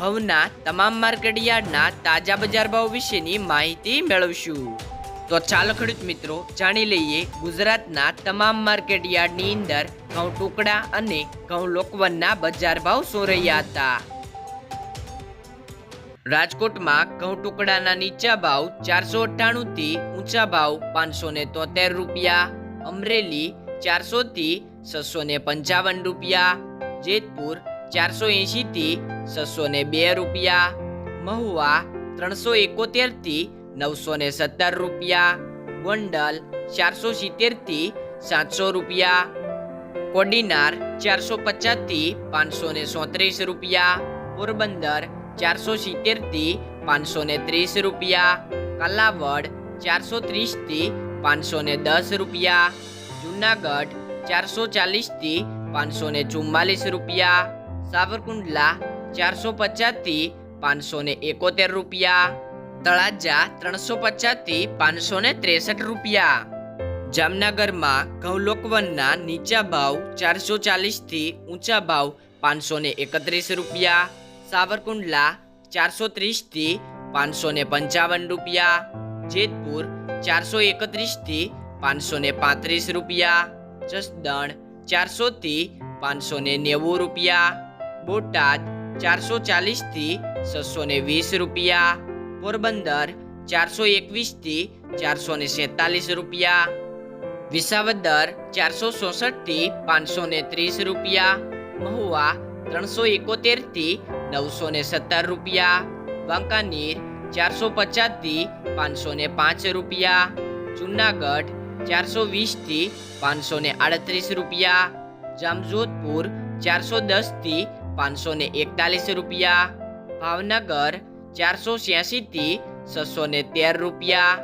ઘઉંના તમામ માર્કેટ યાર્ડના તાજા બજાર ભાવ વિશેની માહિતી મેળવશું. તો ચાલો ખેડૂત મિત્રો, જાણી લઈએ ગુજરાતના તમામ માર્કેટ યાર્ડની અંદર ઘઉં ટુકડા અને ઘઉં લોકવનના બજાર ભાવ શું રહ્યા હતા? રાજકોટમાં ઘઉં ટુકડાના નીચા ભાવ ચારસો અઠ્ઠાણું થી ઊંચા ભાવ પાંચસો ને તોતેર રૂપિયા, અમરેલી ચારસો થી છસો ને પંચાવન રૂપિયા, જેતપુર ચારસો એંશીથી છસો ને બે રૂપિયા, મહુવા ત્રણસો એકોતેરથી નવસો ને સત્તર રૂપિયા ગોંડલ ચારસો સિત્તેરથી સાતસો રૂપિયા, કોડીનાર ચારસો પચાસથી પાંચસો ને સોત્રીસ રૂપિયા, પોરબંદર ચારસો સિત્તેરથી પાંચસો ને ત્રીસ રૂપિયા, કાલાવડ ચારસો ત્રીસથી પાંચસો ને દસ રૂપિયા, જુનાગઢ ચારસો ચાલીસથી પાંચસો ને ચુમ્માલીસ રૂપિયા સાવરકુંડલા ચારસો પચાસથી પાંચસો ને એકોતેર રૂપિયા. તળાજા ત્રણસો પચાસથી પાંચસો ને ત્રેસઠ રૂપિયા. જામનગરમાં ઘઉલોકવનના નીચા ભાવ ચારસો ચાલીસથી ઊંચા ભાવ પાંચસો ને એકત્રીસ રૂપિયા. સાવરકુંડલા ચારસો ત્રીસથી પાંચસો ને પંચાવન રૂપિયા. જેતપુર ચારસો એકત્રીસથી પાંચસો ને પાંત્રીસ રૂપિયા. જસદણ ચારસોથી પાંચસો ને નેવું રૂપિયા. બોટાદ ચારસો ચાલીસથી છસો ને વીસ રૂપિયા. પોરબંદર ચારસો એકવીસથી ચારસો ને સેતાલીસ રૂપિયા. વિસાવદર ચારસો ચોસઠથી પાંચસો ને ત્રીસ રૂપિયા. મહુવા ત્રણસો એકોતેરથી નવસો ને સત્તર રૂપિયા. વાંકાનેર ચારસો પચાસથી પાંચસો ને પાંચ રૂપિયા. જુનાગઢ ચારસો વીસથી પાંચસો ને આડત્રીસ રૂપિયા. જામજોધપુર ચારસો દસથી પાંચસો ને એકતાલીસ રૂપિયા, ભાવનગર ચારસો છ્યાસી થી છસો ને તેર રૂપિયા,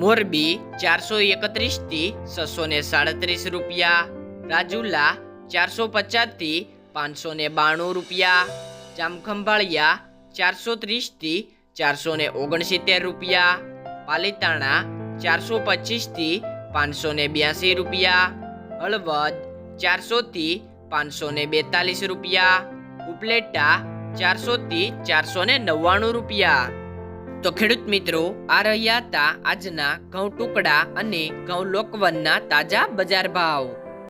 મોરબી ચારસો એકત્રીસથી છસો ને સાડત્રીસ રૂપિયા, રાજુલા ચારસો પચાસથી પાંચસો ને બાણું રૂપિયા, જામખંભાળિયા ચારસો ત્રીસથી ચારસો ને ઓગણસિત્તેર રૂપિયા, પાલીતાણા ચારસો પચીસથી પાંચસો ને બ્યાસી રૂપિયા, હળવદ ચારસો થી પાંચસો ને બેતાલીસ રૂપિયા, ઉપલેટા ચારસો થી ચારસો ને નવ્વાણું રૂપિયા. તો ખેડૂત મિત્રો, આ રહ્યા હતા આજના ઘઉં ટુકડા અને ઘઉં લોકવનના તાજા બજાર ભાવ.